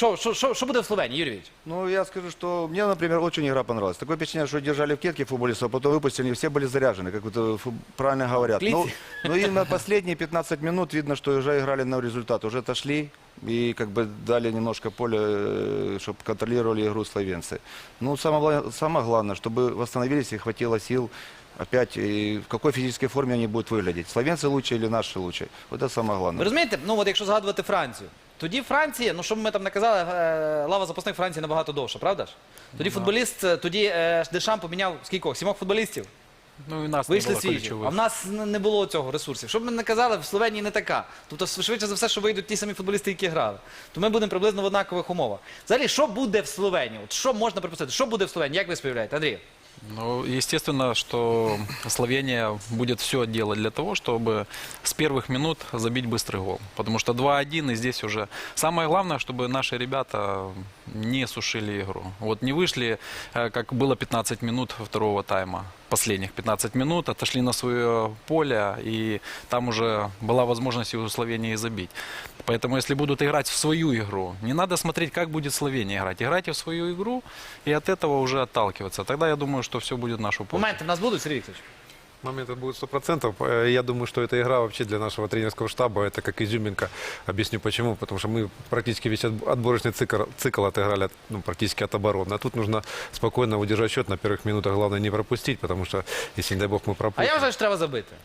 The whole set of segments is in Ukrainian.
що, що, що, що буде в Словенії, Юрійович? Ну, я скажу, что мне, например, очень игра понравилась. Такое впечатление, что держали в кетке футболистов, а потом выпустили, и все были заряжены, как вот э, фу- правильно говорят. клите. Ну, ну и на последние 15 минут видно, что уже играли на результат, уже отошли и как бы дали немножко поля, чтобы контролировали игру словенцы. Ну, самое, гла- самое главное, чтобы восстановились и хватило сил опять, и в какой физической форме они будут выглядеть. Словенцы лучше или наши лучше. Вот это самое Ви главное. розумієте, ну от якщо згадувати Францію, тоді Франція, ну що б ми там не казали, е, лава запасних Франції набагато довша, правда ж? Тоді футболіст, е, тоді е, Дешам поміняв скількох? Сімох футболістів? Ну, и нас не Вийшли было свіжі. А в нас не було цього ресурсів. Що б ми не казали, в Словенії не така. Тобто, швидше за все, що вийдуть ті самі футболісти, які грали. То ми будемо приблизно в однакових умовах. Взагалі, що буде в Словенії? От що можна припустити? Що буде в Словенії? Як ви сподіваєте, Андрій? Ну, естественно, что Словения будет все делать для того, чтобы с первых минут забить быстрый гол. Потому что 2-1, и здесь уже... Самое главное, чтобы наши ребята не сушили игру. Вот не вышли, э, как было 15 минут второго тайма. Последних 15 минут отошли на свое поле, и там уже была возможность у Словении забить. Поэтому, если будут играть в свою игру, не надо смотреть, как будет Словения играть. Играйте в свою игру и от этого уже отталкиваться. Тогда я думаю, что все будет в нашу пользу. Моменти в нас будуть, Сергій Вікторович? Моментов будет сто процентов. Э, Я думаю, что эта игра вообще для нашего тренерского штаба это как изюминка. Объясню почему. Потому что мы практически весь отб- отборочный цикл, цикл отыграли от- ну, практически от обороны. А тут нужно спокойно удержать счет на первых минутах. Главное не пропустить, потому что если, не дай бог, мы А пропустим. я вважаю, що треба забити.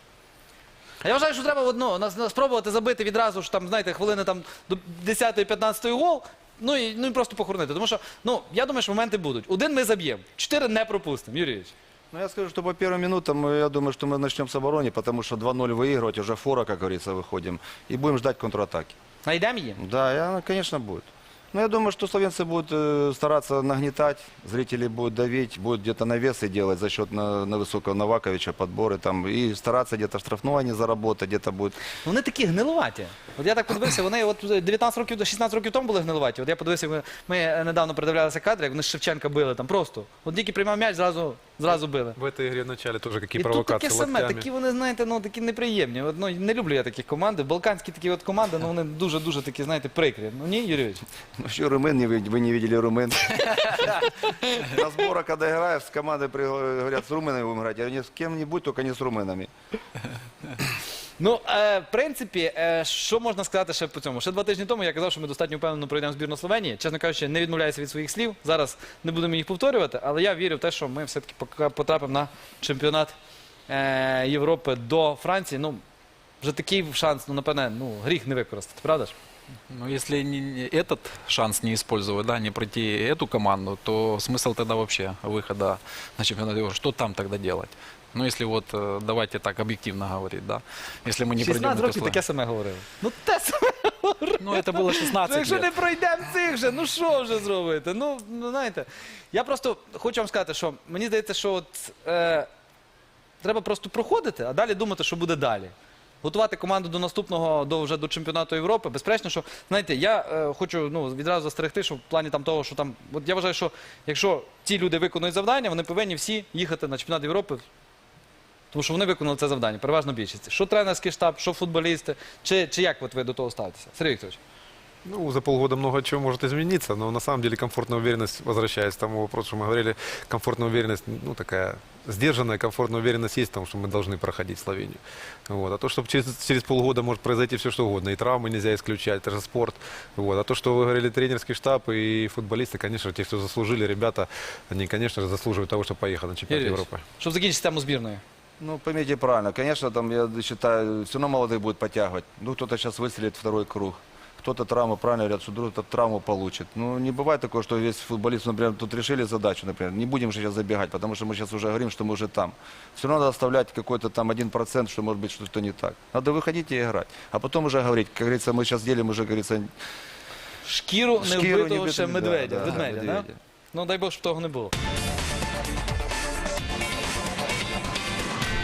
А я вважаю, що треба одно, нас, нас спробувати забити відразу ж там, знаєте, хвилини там до 10-15 гол. Ну і, ну і просто похоронити. Тому що, ну, я думаю, що моменти будуть. Один ми заб'ємо, чотири не пропустимо. Юрійович. Ну, я скажу, что по первым минутам, э, я думаю, что мы начнем с обороны, потому что 2-0 выигрывать, уже фора, как говорится, выходим. И будем ждать контратаки. Найдемо її? Да, и она, конечно, будет. Но я думаю, что словенцы будут э, стараться нагнетать, зрители будут давить, будут где-то навесы делать за счет на, на высокого Новаковича, подборы там, и стараться где-то штрафного не заработать, где-то будет. Ну, Вони такі гнилуваті. От я так подивився, вони от 19 років, 16 років тому були гнилуваті. От я подивився, ми, ми недавно передивлялися кадри, як вони Шевченка били там просто. От тільки приймав м'яч, зразу, зразу били. В этой игре в начале тоже какие І тут провокации таке саме, локтями. такі вони, знаєте, ну такі неприємні. От, ну, не люблю я таких команд. Балканські такі от команди, ну вони дуже-дуже такі, знаєте, прикрі. Ну ні, Юрійович? Ну, еще румын, не, вы, вы не видели румын. На сборах, когда играешь, с командой при- говорят, с румынами будем играть. Я говорю, «Не с кем-нибудь, только не с румынами. Ну, е, в принципі, е, що можна сказати ще по цьому? Ще два тижні тому я казав, що ми достатньо впевнено пройдемо збірну Словенії. Чесно кажучи, не відмовляюся від своїх слів. Зараз не будемо їх повторювати, але я вірю в те, що ми все-таки пока- потрапимо на чемпіонат е, Європи до Франції. Ну, вже такий шанс, ну, напевне, ну, гріх не використати, правда ж? Ну, если не- не этот шанс не использовать, да, не пройти эту команду, то смысл тогда вообще выхода на чемпионат Европы. Что там тогда делать? Ну, если вот, э, давайте так объективно говорить, да. Если мы не пройдем 16 эту років таке Словению. саме говорили. Ну, те саме. Ну, это было Ну, 16 якщо лет. не пройдемо цих же, ну що вже зробити? Ну, ну знаєте, я просто хочу вам сказати, що мені здається, що от, е, треба просто проходити, а далі думати, що буде далі. Готувати команду до наступного, до вже до чемпіонату Європи. Безперечно, що знаєте, я е, хочу ну, відразу застерегти, що в плані там того, що там. От я вважаю, що якщо ті люди виконують завдання, вони повинні всі їхати на чемпіонат Європи. Тому що вони виконали це завдання, переважно більшість. Що тренерський штаб, що футболісти, чи, чи як от ви до того ставитеся? Сергій Вікторович. Ну, за полгода много чего может измениться, но на самом деле комфортная уверенность, возвращаясь к тому вопросу, что мы говорили, комфортная уверенность, ну, такая сдержанная, комфортная уверенность есть в том, что мы должны проходить Словению. Вот. А то, что через, через полгода может произойти все, что угодно, и травмы нельзя исключать, это же спорт. Вот. А то, что вы говорили, тренерский штаб и футболисты, конечно, те, кто заслужили, ребята, они, конечно же, заслуживают того, чтобы поехать на чемпионат Юрій Европы. Щоб закінчити тему збірної. Ну, поймите правильно, конечно, там, я считаю, все равно молодых будет подтягивать. Ну, кто-то сейчас выстрелит второй круг. Кто-то травму, правильно говорят, что другой травму получит. Ну, не бывает такого, что весь футболист, например, тут решили задачу, например. Не будем же сейчас забегать, потому что мы сейчас уже говорим, что мы уже там. Все равно надо оставлять какой-то там один процент, что может быть что-то не так. Надо выходить и играть. А потом уже говорить, как говорится, мы сейчас делим уже, говорится, Шкіру, шкиру невбитого не ще битым, медведя. да, да, ведмедя, да? медведя. Ну дай Бог, щоб того не було.